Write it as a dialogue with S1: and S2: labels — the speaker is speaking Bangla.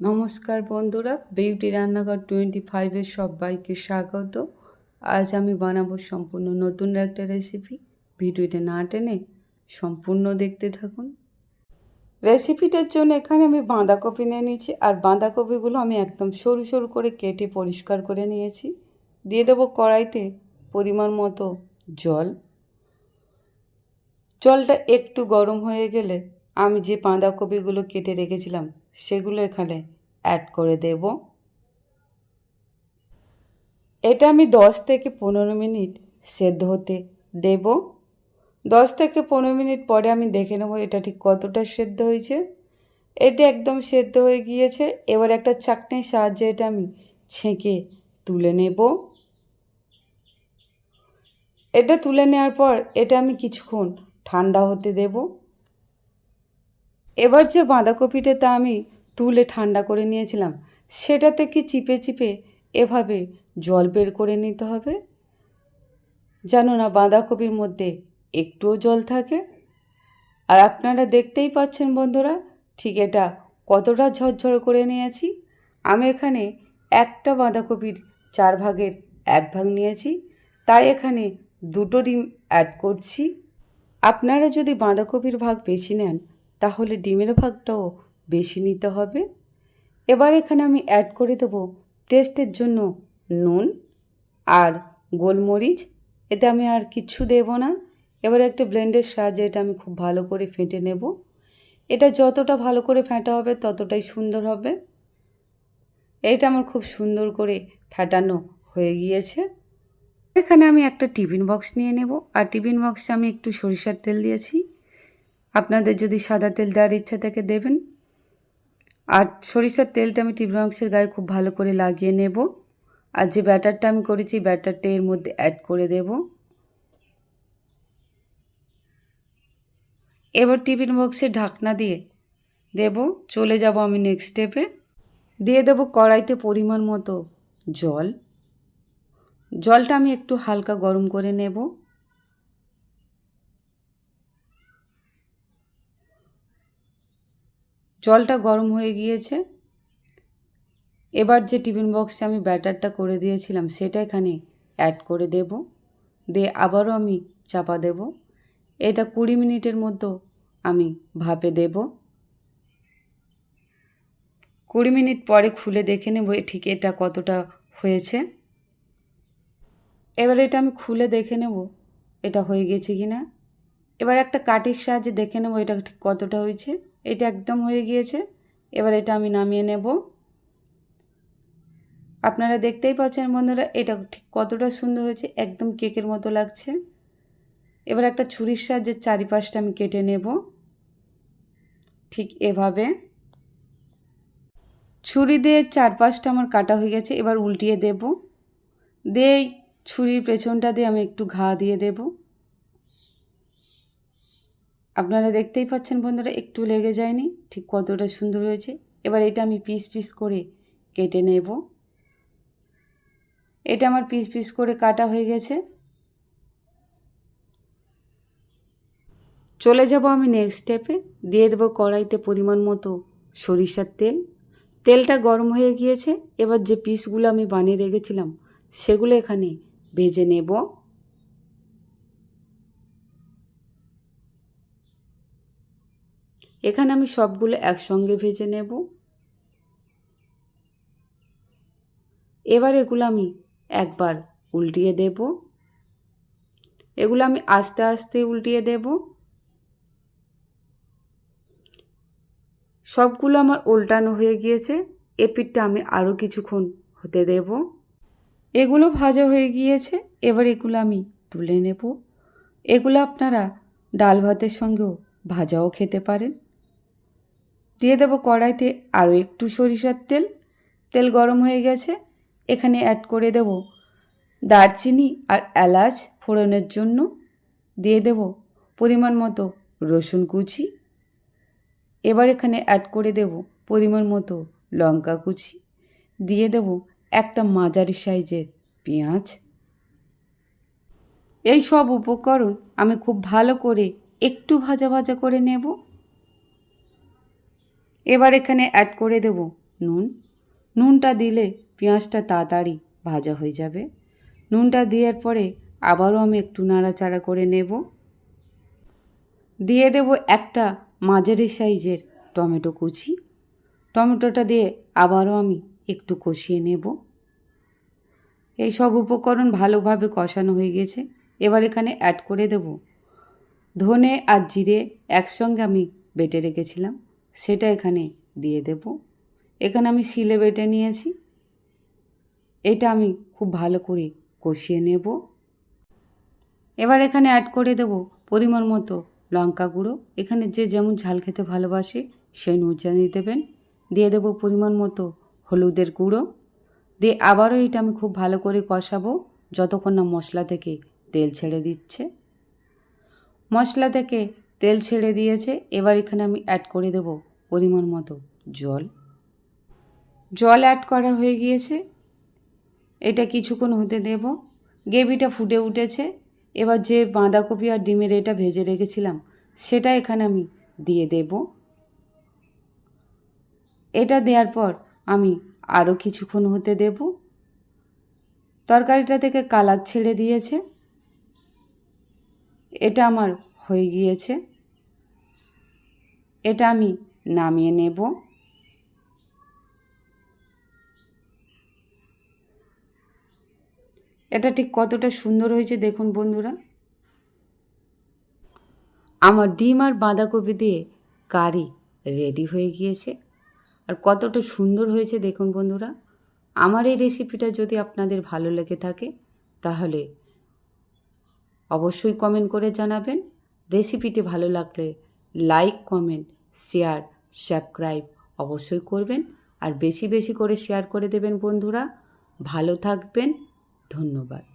S1: নমস্কার বন্ধুরা, বিউটি রান্নাঘর টোয়েন্টি ফাইভের সবাইকে স্বাগত। আজ আমি বানাবো সম্পূর্ণ নতুন একটা রেসিপি ভিডিওটা না টেনে সম্পূর্ণ দেখতে থাকুন। রেসিপিটার জন্য এখানে আমি বাঁধাকপি নিয়ে নিয়েছি, আর বাঁধাকপিগুলো আমি একদম সরু সরু করে কেটে পরিষ্কার করে নিয়েছি। দিয়ে দেবো কড়াইতে পরিমাণ মতো জল। জলটা একটু গরম হয়ে গেলে আমি যে বাঁধাকপিগুলো কেটে রেখেছিলাম, সেগুলো এখানে অ্যাড করে দেব। এটা আমি দশ থেকে পনেরো মিনিট সেদ্ধ হতে দেব। দশ থেকে পনেরো মিনিট পরে আমি দেখে নেব এটা ঠিক কতটা সেদ্ধ হয়েছে। এটা একদম সেদ্ধ হয়ে গিয়েছে, এবার একটা চাকনির সাহায্যে এটা আমি ছেঁকে তুলে নেব। এটা তুলে নেওয়ার পর এটা আমি কিছুক্ষণ ঠান্ডা হতে দেব। এবার যে বাঁধাকপিটা তা আমি তুলে ঠান্ডা করে নিয়েছিলাম সেটা থেকে চিপে চিপে এভাবে জল বের করে নিতে হবে? জানো না, বাঁধাকপির মধ্যে একটুও জল থাকে। আর আপনারা দেখতেই পাচ্ছেন বন্ধুরা, ঠিক এটা কতটা ঝরঝর করে নিয়েছি। আমি এখানে একটা বাঁধাকপির চার ভাগের এক ভাগ নিয়েছি, তাই এখানে দুটো ডিম অ্যাড করছি। আপনারা যদি বাঁধাকপির ভাগ বেশি নেন তাহলে ডিমের ভাগটাও বেশি নিতে হবে। এবার এখানে আমি অ্যাড করে দেবো টেস্টের জন্য নুন আর গোলমরিচ। এতে আমি আর কিচ্ছু দেব না। এবার একটা ব্লেন্ডের সাহায্যে এটা আমি খুব ভালো করে ফেটে নেব। এটা যতটা ভালো করে ফেটা হবে ততটাই সুন্দর হবে। এটা আমার খুব সুন্দর করে ফেটানো হয়ে গিয়েছে। এখানে আমি একটা টিফিন বক্স নিয়ে নেব। আর টিফিন বক্সে আমি একটু সরিষার তেল দিয়েছি। আপনাদের যদি সাদা তেল দেওয়ার ইচ্ছা থাকে দেবেন। আর সরিষার তেলটা আমি টিফিন বক্সের গায়ে খুব ভালো করে লাগিয়ে নেব। আর যে ব্যাটারটা আমি করেছি, ব্যাটারটা এর মধ্যে অ্যাড করে দেব। এবার টিফিন বক্সে ঢাকনা দিয়ে দেব। চলে যাব আমি নেক্সট স্টেপে দিয়ে দেব কড়াইতে পরিমাণ মতো জল। জলটা আমি একটু হালকা গরম করে নেব। জলটা গরম হয়ে গিয়েছে। এবার যে টিফিন বক্সে আমি ব্যাটারটা করে দিয়েছিলাম, সেটা এখানে অ্যাড করে দেব। দিয়ে আবারও আমি চাপা দেব। এটা কুড়ি মিনিটের মতো আমি ভাপে দেব। কুড়ি মিনিট পরে খুলে দেখে নেব ঠিক এটা কতটা হয়েছে। এবার এটা আমি খুলে দেখে নেব এটা হয়ে গেছে কি না এবার একটা কাঠির সাহায্যে দেখে নেব এটা ঠিক কতটা হয়েছে। এটা একদম হয়ে গিয়েছে। এবার এটা আমি নামিয়ে নেব। আপনারা দেখতেই পাচ্ছেন বন্ধুরা, এটা ঠিক কতটা সুন্দর হয়েছে, একদম কেকের মতো লাগছে। এবার একটা ছুরির সাহায্যে চারিপাশটা আমি কেটে নেব। ঠিক এভাবে। ছুরি দিয়ে চারপাশটা আমার কাটা হয়ে গেছে, এবার উল্টিয়ে দেব। দিয়ে ছুরির পেছনটা দিয়ে আমি একটু ঘা দিয়ে দেব। আপনারা দেখতেই পাচ্ছেন বন্ধুরা, একটু লেগে যায়নি, ঠিক কতটা সুন্দর হয়েছে। এবার এটা আমি পিস পিস করে কেটে নেব। এটা আমার পিস পিস করে কাটা হয়ে গেছে। চলে যাব আমি নেক্সট স্টেপে দিয়ে দেবো কড়াইতে পরিমাণ মতো সরিষার তেল। তেলটা গরম হয়ে গিয়েছে। এবার যে পিসগুলো আমি বানিয়ে রেখেছিলাম, সেগুলো এখানে ভেজে নেব। এখানে আমি সবগুলো একসঙ্গে ভেজে নেব। এবার এগুলো আমি একবার উল্টিয়ে দেব। এগুলো আমি আস্তে আস্তে উল্টিয়ে দেব। সবগুলো আমার উল্টানো হয়ে গিয়েছে। এ পিঠটা আমি আরও কিছুক্ষণ হতে দেব। এগুলো ভাজা হয়ে গিয়েছে। এবার এগুলো আমি তুলে নেব। এগুলো আপনারা ডাল ভাতের সঙ্গেও ভাজাও খেতে পারেন। দিয়ে দেবো কড়াইতে আরও একটু সরিষার তেল। তেল গরম হয়ে গেছে। এখানে অ্যাড করে দেব দারচিনি আর এলাচ ফোড়নের জন্য। দিয়ে দেব পরিমাণ মতো রসুন কুচি। এবার এখানে অ্যাড করে দেব পরিমাণ মতো লঙ্কা কুচি। দিয়ে দেব একটা মাঝারি সাইজের পেঁয়াজ। এই সব উপকরণ আমি খুব ভালো করে একটু ভাজা ভাজা করে নেব। এবার এখানে অ্যাড করে দেব নুন। নুনটা দিলে পেঁয়াজটা তাড়াতাড়ি ভাজা হয়ে যাবে। নুনটা দেওয়ার পরে আবারও আমি একটু নাড়াচাড়া করে নেব। দিয়ে দেব একটা মাঝারি সাইজের টমেটো কুচি। টমেটোটা দিয়ে আবারও আমি একটু কষিয়ে নেব। এই সব উপকরণ ভালোভাবে কষানো হয়ে গেছে। এবার এখানে অ্যাড করে দেব। ধনে আর জিরে একসঙ্গে আমি বেটে রেখেছিলাম। সেটা এখানে দিয়ে দেব। এখানে আমি শিলে বেটে নিয়েছি। এটা আমি খুব ভালো করে কষিয়ে নেব। এবার এখানে অ্যাড করে দেব পরিমাণ মতো লঙ্কা গুঁড়ো। এখানে যে যেমন ঝাল খেতে ভালোবাসে, সেই অনুযায়ী দেবেন। দিয়ে দেব পরিমাণ মতো হলুদের গুঁড়ো। দিয়ে আবারও এটা আমি খুব ভালো করে কষাবো যতক্ষণ না মশলা থেকে তেল ছেড়ে দিচ্ছে। মশলা থেকে তেল ছেড়ে দিয়েছে, এবার এখানে আমি অ্যাড করে দেব পরিমাণ মতো জল। জল অ্যাড করা হয়ে গিয়েছে। এটা কিছুক্ষণ হতে দেব। গ্রেভিটা ফুটে উঠেছে। এবার যে বাঁধাকপি আর ডিমের এটা ভেজে রেখেছিলাম, সেটা এখানে আমি দিয়ে দেব। এটা দেওয়ার পর আমি আরও কিছুক্ষণ হতে দেব। তরকারিটা থেকে কালার ছেড়ে দিয়েছে। এটা আমার হয়ে গিয়েছে। এটা আমি নামিয়ে নেব। এটা ঠিক কতটা সুন্দর হয়েছে দেখুন বন্ধুরা। আমার ডিম আর বাঁধাকপি দিয়ে কারি রেডি হয়ে গিয়েছে। আর কতটা সুন্দর হয়েছে দেখুন বন্ধুরা। আমার এই রেসিপিটা যদি আপনাদের ভালো লেগে থাকে, তাহলে অবশ্যই কমেন্ট করে জানাবেন। রেসিপিটি ভালো লাগলে লাইক, কমেন্ট শেয়ার, সাবস্ক্রাইব অবশ্যই করবেন। আর বেশি বেশি করে শেয়ার করে দেবেন বন্ধুরা। ভালো থাকবেন। ধন্যবাদ।